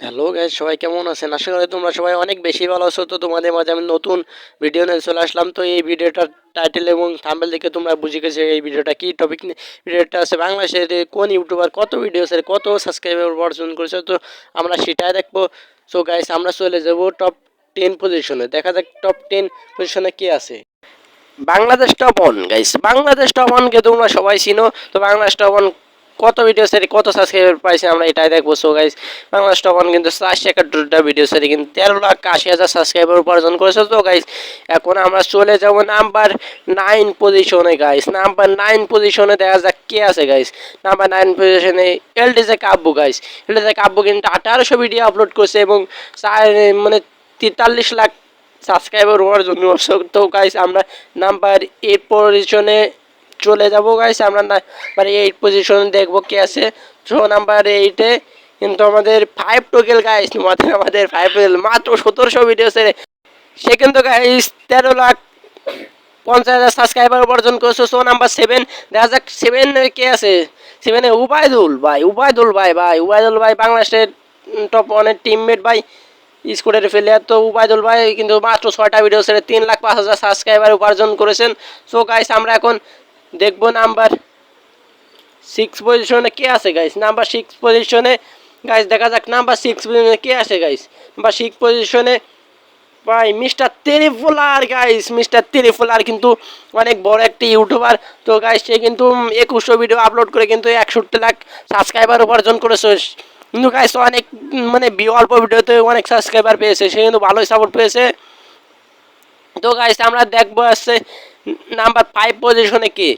Hello guys সবাই কেমন আছেন? আশা করি তোমরা সবাই অনেক বেশি ভালো আছো। তো তোমাদের মাঝে আমি নতুন ভিডিও নিয়ে চলে আসলাম। তো এই ভিডিওটার টাইটেল এবং থাম্বেল দেখে তোমরা বুঝে গেছো এই ভিডিওটা কি টপিক নিয়ে। ভিডিওটা আছে বাংলাদেশের কোন ইউটিউবার কত ভিডিও আছে কত সাবস্ক্রাইবার অর্জন করেছে। তো আমরা সেটাই দেখব। সো গাইজ আমরা চলে যাব টপ টেন পজিশনে দেখা যাক টপ টেন পজিশনে কে আছে। Bangladesh top one guys Bangladesh top ওয়ানকে তোমরা সবাই চিনো। তো বাংলাদেশ টপ ওয়ান কত ভিডিও সেরি কত সাবস্ক্রাইবার পাইছে আমরা এটাই দেখব। সো গাইস বাংলাদেশ ওয়ান কিন্তু চারশো একাত্তরটা ভিডিও সেরি কিন্তু তেরো লাখ আশি হাজার সাবস্ক্রাইবার উপার্জন করেছে। তো গাইস এখন আমরা চলে যাব নাম্বার নাইন পজিশনে গাইস নাম্বার নাইন পজিশনে দেখা যাক কে আছে গাইস নাম্বার নাইন পজিশনে এলডিজে কাব্বু গাইস এলডিজে কাব্য কিন্তু আঠারোশো ভিডিও আপলোড করছে এবং মানে তেতাল্লিশ লাখ সাবস্ক্রাইবার হওয়ার জন্য তো গাইস আমরা নাম্বার এইট পজিশনে চলে যাব গাইস আমরা নাম্বার এইট পজিশনে দেখব কে আছে। তো নাম্বার এইটে কিন্তু আমাদের ফাইভ টোকেল গাইস আমাদের আমাদের ফাইভ টোকেল মাত্র সতেরোশো ভিডিও সে সে কিন্তু গাইস তেরো লাখ পঞ্চাশ হাজার সাবস্ক্রাইবার উপার্জন করেছে। সো নাম্বার সেভেন দেখা যাক সেভেন কে আছে। সেভেনে উবায়দুল ভাই উবায়দুল ভাই ভাই, উবায়দুল ভাই, বাংলাদেশের টপ ওয়ানের টিমমেট ভাই স্কোরের প্লেয়ার তো, উবায়দুল ভাই কিন্তু মাত্র ছয়টা ভিডিও ছেড়ে তিন লাখ পাঁচ হাজার সাবস্ক্রাইবার উপার্জন করেছেন। সো গাইস আমরা এখন দেখব নাম্বার সিক্স পজিশনে কে আছে গাইস নাম্বার সিক্স পজিশনে গাইস দেখা যাক নাম্বার সিক্স পজিশনে কে আছে গাইস নাম্বার সিক্স পজিশনে ভাই মিস্টার ত্রিফুলার গাইস মিস্টার ত্রিফুলার কিন্তু অনেক বড় একটি ইউটিউবার তো গাইস সে কিন্তু একুশশো ভিডিও আপলোড করে কিন্তু একষট্টি লাখ সাবস্ক্রাইবার উপার্জন করেছে। কিন্তু গাইস অনেক মানে অল্প ভিডিওতে অনেক সাবস্ক্রাইবার পেয়েছে। সে কিন্তু ভালোই সাপোর্ট পেয়েছে। তো গাইস আমরা দেখব আসছে নাম্বার ফাইভ পজিশনে কে?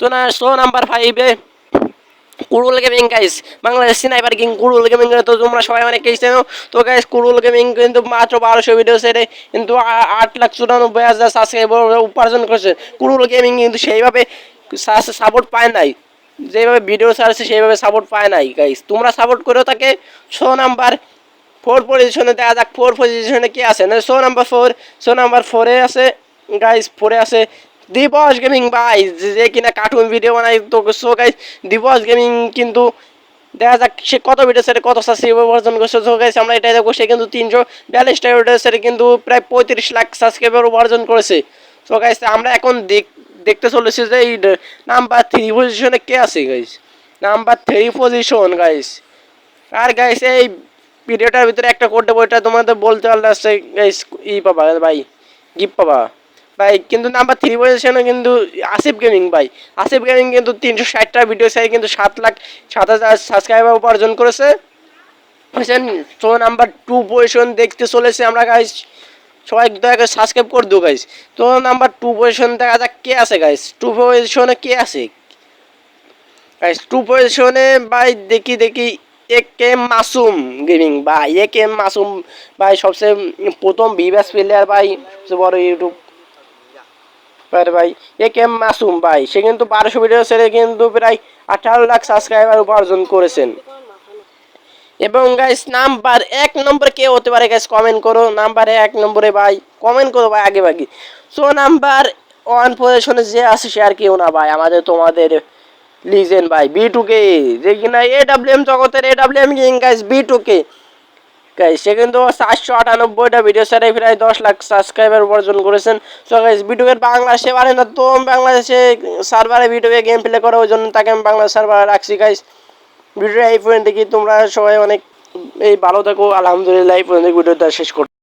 তো না শো নাম্বার ফাইভে কুরুল gaming guys Bangladesh sniper king কুরুল গেমিং তো তোমরা সবাই অনেকেই চেনো তো গাইস কুরুল গেমিং কিন্তু মাত্র বারোশো ভিডিও সেরে কিন্তু আট লাখ চুরানব্বই হাজার সাবস্ক্রাইবার উপার্জন করেছে। কুরুল গেমিং কিন্তু সেইভাবে সাপোর্ট পায় নাই। যেভাবে ভিডিও ছাড়ছে, সেইভাবে সাপোর্ট পায় নাই গাইস তোমরা সাপোর্ট করেও তাকে শো নাম্বার ফোর পজিশনে দেখা যাক ফোর পজিশনে কি আছে? না show number four show number ফোরে আছে গাইস ফোরে আছে দিবস গেমিং ভাই যে কিনা কার্টুন ভিডিও বানাই তো সো গাইস দিবস গেমিং কিন্তু দেখা যাক সে কত ভিডিও সেটা কত সাবস্ক্রাইবার অর্জন করছে। সো গাইস আমরা এটাই দেখব, সে কিন্তু তিনশো বিয়াল্লিশটা ভিডিও সেটা কিন্তু প্রায় পঁয়ত্রিশ লাখ সাবস্ক্রাইবার অর্জন করেছে। সো গাইস আমরা এখন দেখ দেখতে চলেছি যে এই নাম্বার থ্রি পজিশনে কে আছে guys number three position guys আর গাইস এই ভিডিওটার ভিতরে একটা কোড দেবো, এটা তোমাদের বলতে পারলে গাইস ই পাবা, ভাই গিফট পাবা। ভাই, কিন্তু নাম্বার থ্রি পজিশনে কিন্তু আসিফ গেমিং ভাই। আসিফ গেমিং কিন্তু তিনশো ষাটটা ভিডিও সাই কিন্তু সাত লাখ, সাত হাজার সাবস্ক্রাইবার উপার্জন করেছে। বুঝছেন? তো নাম্বার টু পজিশন দেখতে চলেছে আমরা গাইস সবাই দয়া করে সাবস্ক্রাইব করে দিও গাইস তো নাম্বার টু পজিশন দেখা যাক কে আছে গাইস টু পজিশনে কে আছে? গাইস টু পজিশনে ভাই, দেখি দেখি। এক কে মাসুম গেমিং ভাই। এ কে মাসুম ভাই, সবচেয়ে প্রথম বিবাস প্লেয়ার ভাই। সবচেয়ে বড় ইউটিউব আর ভাই এ কে মাসুম ভাই, সে কিন্তু বারোশো ভিডিও ছেড়ে কিন্তু প্রায় আঠারো লাখ সাবস্ক্রাইবার উপার্জন করেছেন। এবং গাইস নাম্বার এক নম্বর কে হতে পারে গাইস কমেন্ট করো। নাম্বার এক নম্বরে ভাই কমেন্ট করো ভাই আগে ভাগে। সো নাম্বার ওয়ান পজিশনে যে আছে সে আর কেউ না ভাই, আমাদের তোমাদের লিজেন ভাই বি টু কে যে কিনা এ ডাব্লিউ এম জগতের A W M king guys B two K guys সে কিন্তু চারশো আটানব্বইটা ভিডিও সারে প্রায় দশ লাখ সাবস্ক্রাইবার উপার্জন করেছেন। সো গাইস বাংলা সে পারে না, তো বাংলাদেশে সার্ভারে ভিডিওকে গেম প্লে করে ওই জন্য তাকে আমি বাংলা সার্ভারে রাখছি। গাইস ভিডিওটা এই পর্যন্ত দেখি। তোমরা সবাই অনেক, এই ভালো থাকো, আলহামদুলিল্লাহ, এই পর্যন্ত ভিডিওটা শেষ করতে